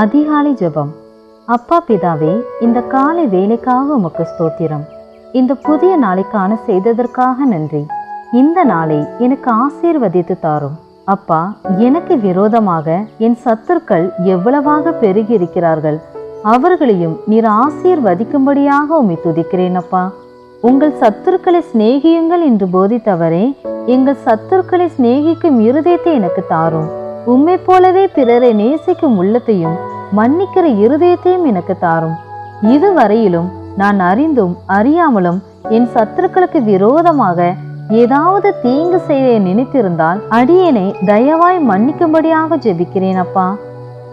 அதிகாலை ஜெபம். அப்பா பிதாவே இந்த காலை வேலைக்காக உமக்கு ஸ்தோத்திரம். இந்த புதிய நாளைக்கான செய்ததற்காக நன்றி. இந்த நாளை எனக்கு ஆசீர்வதித்து தாரும். அப்பா எனக்கு விரோதமாக என் சத்துருக்கள் எவ்வளவாக பெருகி இருக்கிறார்கள் அவர்களையும் நீர் ஆசீர்வதிக்கும்படியாக உம்மை துதிக்கிறேன் அப்பா. உங்கள் சத்துருக்களை சிநேகியுங்கள் என்று போதித்தவரே எங்கள் சத்துருக்களை சிநேகிக்கும் இருதயத்தை எனக்கு தாரும். உம்மை போலவே பிறரை நேசிக்கும் உள்ளத்தையும் மன்னிக்கிற இருதயத்தையும் எனக்கு தாரும். இதுவரையிலும் நான் அறிந்தும் அறியாமலும் என் சத்துருக்களுக்கு விரோதமாக ஏதாவது தீங்கு செய்ய நினைத்திருந்தால் அடியேனை தயவாய் மன்னிக்கும்படியாக ஜெபிக்கிறேன் அப்பா.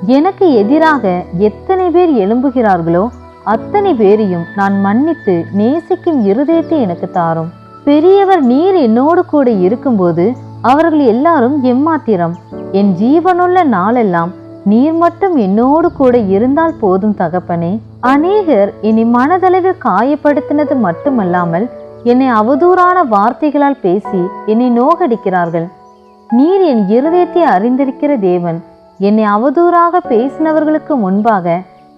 எனக்கு எதிராக எத்தனை பேர் எழும்புகிறார்களோ அத்தனை பேரையும் நான் மன்னித்து நேசிக்கும் இருதயத்தை எனக்கு தாரும். பெரியவர் நீர் என்னோடு கூட இருக்கும்போது அவர்கள் எல்லாரும் எம்மாத்திரம் என் ஜீவனுள்ள நாளெல்லாம் நீர் மட்டும் என்னோடு கூட இருந்தால் போதும் தகப்பனே. அநேகர் என்னை மனதளவில் காயப்படுத்தினது மட்டுமல்லாமல் என்னை அவதூறான வார்த்தைகளால் பேசி என்னை நோகடிக்கிறார்கள். நீர் என் இருதயத்தை அறிந்திருக்கிற தேவன் என்னை அவதூறாக பேசினவர்களுக்கு முன்பாக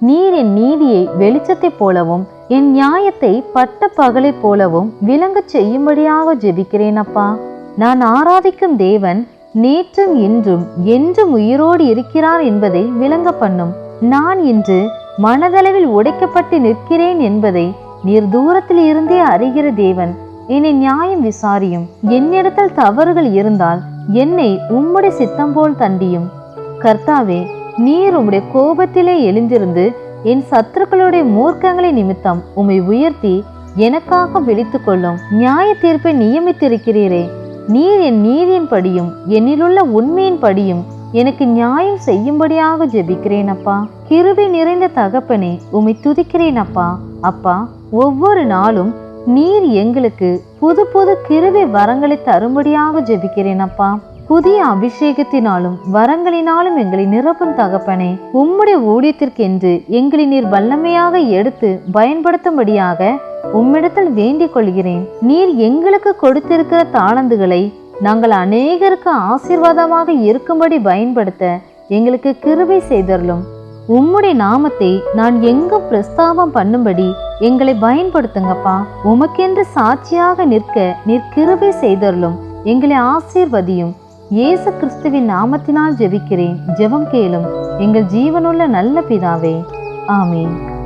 நீர் என் நீதியை வெளிச்சத்தைப் போலவும் என் நியாயத்தை பட்ட பகலைப் போலவும் விளங்கச் செய்யும்படியாக ஜெபிக்கிறேன் அப்பா. நான் ஆராதிக்கும் தேவன் நேற்றும் இன்றும் என்றும் உயிரோடு இருக்கிறார் என்பதை விளங்க பண்ணும். நான் இன்று மனதளவில் உடைக்கப்பட்டு நிற்கிறேன் என்பதை நீர் தூரத்தில் இருந்தே அறிகிற தேவன். என்னை நியாயம் விசாரியும். என்னிடத்தில் தவறுகள் இருந்தால் என்னை உம்முடைய சித்தம் போல் தண்டியும். கர்த்தாவே நீர் உம்முடைய கோபத்திலே எழுந்திருந்து என் சத்துருக்களுடைய மூர்க்கங்களை நிமித்தம் உம்மை உயர்த்தி எனக்காக விழித்துக் கொள்ளும் நியாய தீர்ப்பை நியமித்திருக்கிறீரே. நீர் என் நீதியின்படியும் என்னிலுள்ள உண்மையின்படியும் எனக்கு நியாயம் செய்யும்படியாக ஜெபிக்கிறேன் அப்பா. கிருபி நிறைந்த தகப்பனே உம்மை துதிக்கிறேன் அப்பா. அப்பா ஒவ்வொரு நாளும் நீர் எங்களுக்கு புது புது கிருபி வரங்களை தரும்படியாக ஜெபிக்கிறேன் அப்பா. புதிய அபிஷேகத்தினாலும் வரங்களினாலும் எங்களை நிரப்பும் தகப்பனே உம்முடைய ஊழியத்திற்கென்று எங்களை நீர் வல்லமையாக எடுத்து பயன்படுத்தும்படியாக உம்மிடத்தில் வேண்டிக் கொள்கிறேன். நீர் எங்களுக்கு கொடுத்திருக்கிற தாளந்துகளை நாங்கள் அநேகருக்கு ஆசீர்வாதமாக இருக்கும்படி பயன்படுத்த எங்களுக்கு கிருபை செய்தருளும். உம்முடைய நாமத்தை நான் எங்கும் பிரஸ்தாபம் பண்ணும்படி எங்களை பயன்படுத்துங்கப்பா. உமக்கென்று சாட்சியாக நிற்க நீர் கிருபை செய்தருளும். எங்களை ஆசீர்வதியும். இயேசு கிறிஸ்துவின் நாமத்தினால் ஜெபிக்கிறேன். ஜெபம் கேளும். எங்கள் ஜீவனுள்ள நல்ல பிதாவே. ஆமீன்.